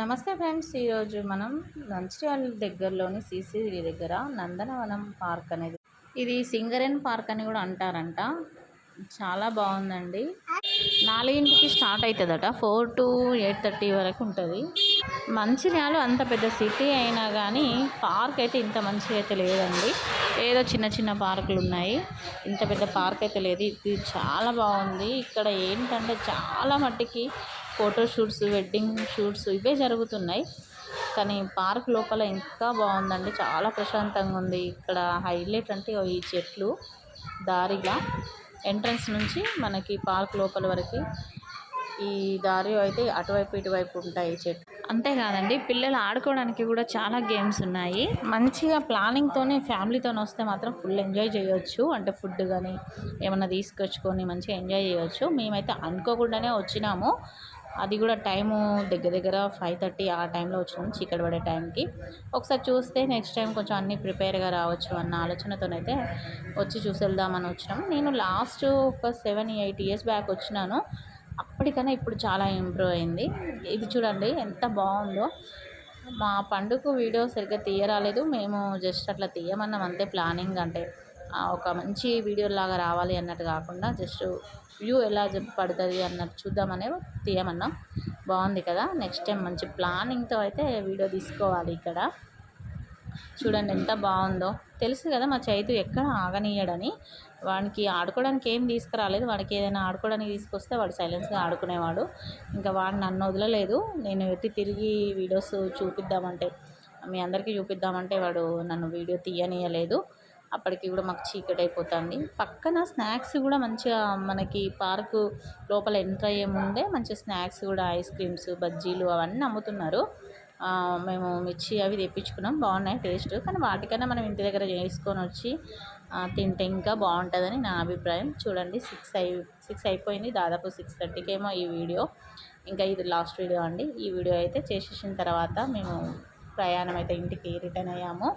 నమస్తే ఫ్రెండ్స్ ఈరోజు మనం మంచిర్యాల దగ్గరలోని సీసీ దగ్గర నందనవనం పార్క్ అనేది ఇది సింగరేన్ పార్క్ అని కూడా అంటారంట. చాలా బాగుందండి. నాలుగింటికి స్టార్ట్ అవుతుందట ఫోర్ టు ఎయిట్ థర్టీ వరకు ఉంటుంది. మంచిర్యాలు అంత పెద్ద సిటీ అయినా కానీ పార్క్ అయితే ఇంత మంచిగా అయితే లేదండి. ఏదో చిన్న చిన్న పార్కులు ఉన్నాయి. ఇంత పెద్ద పార్క్ అయితే లేదు. ఇది చాలా బాగుంది. ఇక్కడ ఏంటంటే చాలా మట్టికి ఫోటో షూట్స్ వెడ్డింగ్ షూట్స్ ఇవే జరుగుతున్నాయి. కానీ పార్క్ లోపల ఇంకా బాగుందండి. చాలా ప్రశాంతంగా ఉంది. ఇక్కడ హైలైట్ అంటే ఈ చెట్లు దారిగా ఎంట్రన్స్ నుంచి మనకి పార్క్ లోపల వరకు ఈ దారి అయితే అటువైపు ఇటువైపు ఉంటాయి చెట్లు. అంతేకాదండి పిల్లలు ఆడుకోవడానికి కూడా చాలా గేమ్స్ ఉన్నాయి. మంచిగా ప్లానింగ్తోనే ఫ్యామిలీతో వస్తే మాత్రం ఫుల్ ఎంజాయ్ చేయొచ్చు. అంటే ఫుడ్ కానీ ఏమైనా తీసుకొచ్చుకొని మంచిగా ఎంజాయ్ చేయొచ్చు. మేమైతే అనుకోకుండానే వచ్చినాము. అది కూడా టైము దగ్గర దగ్గర ఫైవ్ థర్టీ ఆ టైంలో వచ్చినాం చీకటి పడే టైంకి. ఒకసారి చూస్తే నెక్స్ట్ టైం కొంచెం అన్నీ ప్రిపేర్గా రావచ్చు అన్న ఆలోచనతోనైతే వచ్చి చూసి వెళ్దామని వచ్చినాం. నేను లాస్ట్ ఒక సెవెన్ ఎయిట్ ఇయర్స్ బ్యాక్ వచ్చినాను. అప్పటికన్నా ఇప్పుడు చాలా ఇంప్రూవ్ అయింది. ఇది చూడండి ఎంత బాగుందో. మా పండుగ వీడియో సరిగ్గా తీయరాలేదు. మేము జస్ట్ అట్లా తీయమన్నాం అంతే ప్లానింగ్ అంటే. ఒక మంచి వీడియో లాగా రావాలి అన్నట్టు కాకుండా జస్ట్ వ్యూ ఎలా పడుతుంది అన్నట్టు చూద్దామనే తీయమన్నాం. బాగుంది కదా? నెక్స్ట్ టైం మంచి ప్లానింగ్తో అయితే వీడియో తీసుకోవాలి ఇక్కడ. చూడండి ఎంత బాగుందో. తెలుసు కదా మా చైతు ఎక్కడ ఆగనీయడని. వాడికి ఆడుకోవడానికి ఏం తీసుకురాలేదు. వాడికి ఏదైనా ఆడుకోవడానికి తీసుకొస్తే వాడు సైలెన్స్గా ఆడుకునేవాడు. ఇంకా వాడు నన్ను వదలలేదు. నేను ఎత్తి తిరిగి వీడియోస్ చూపిద్దామంటే మీ అందరికీ చూపిద్దామంటే వాడు నన్ను వీడియో తీయనీయలేదు. అప్పటికి కూడా మాకు చీకటి అయిపోతుంది పక్కన స్నాక్స్ కూడా మంచిగా మనకి పార్కు లోపల ఎంటర్ అయ్యే ముందే మంచి స్నాక్స్ కూడా ఐస్ క్రీమ్స్ బజ్జీలు అవన్నీ అమ్ముతున్నారు. మేము మిర్చి అవి తెప్పించుకున్నాం. బాగున్నాయి టేస్ట్. కానీ వాటికన్నా మనం ఇంటి దగ్గర చేసుకొని వచ్చి తింటే ఇంకా బాగుంటుందని నా అభిప్రాయం. చూడండి సిక్స్ అయి సిక్స్ అయిపోయింది. దాదాపు సిక్స్ థర్టీకేమో ఈ వీడియో. ఇంకా ఇది లాస్ట్ వీడియో అండి. ఈ వీడియో అయితే చేసేసిన తర్వాత మేము ప్రయాణం అయితే ఇంటికి రిటర్న్ అయ్యాము.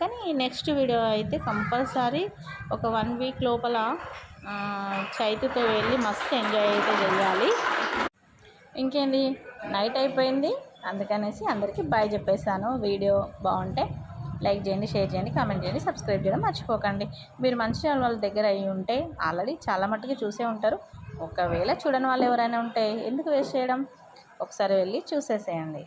కానీ నెక్స్ట్ వీడియో అయితే కంపల్సరీ ఒక వన్ వీక్ లోపల చైతుతో వెళ్ళి మస్తు ఎంజాయ్ అయితే చేయాలి. ఇంకేంది నైట్ అయిపోయింది. అందుకనేసి అందరికీ బాయ్ చెప్పేశాను. వీడియో బాగుంటే లైక్ చేయండి షేర్ చేయండి కామెంట్ చేయండి సబ్స్క్రైబ్ చేయడం మర్చిపోకండి. మీరు మంచి వాళ్ళ దగ్గర అయ్యి ఉంటే ఆల్రెడీ చాలా మట్టుకు చూసే ఉంటారు. ఒకవేళ చూడని వాళ్ళు ఎవరైనా ఉంటే ఎందుకు వేస్ట్ చేయడం? ఒకసారి వెళ్ళి చూసేసేయండి.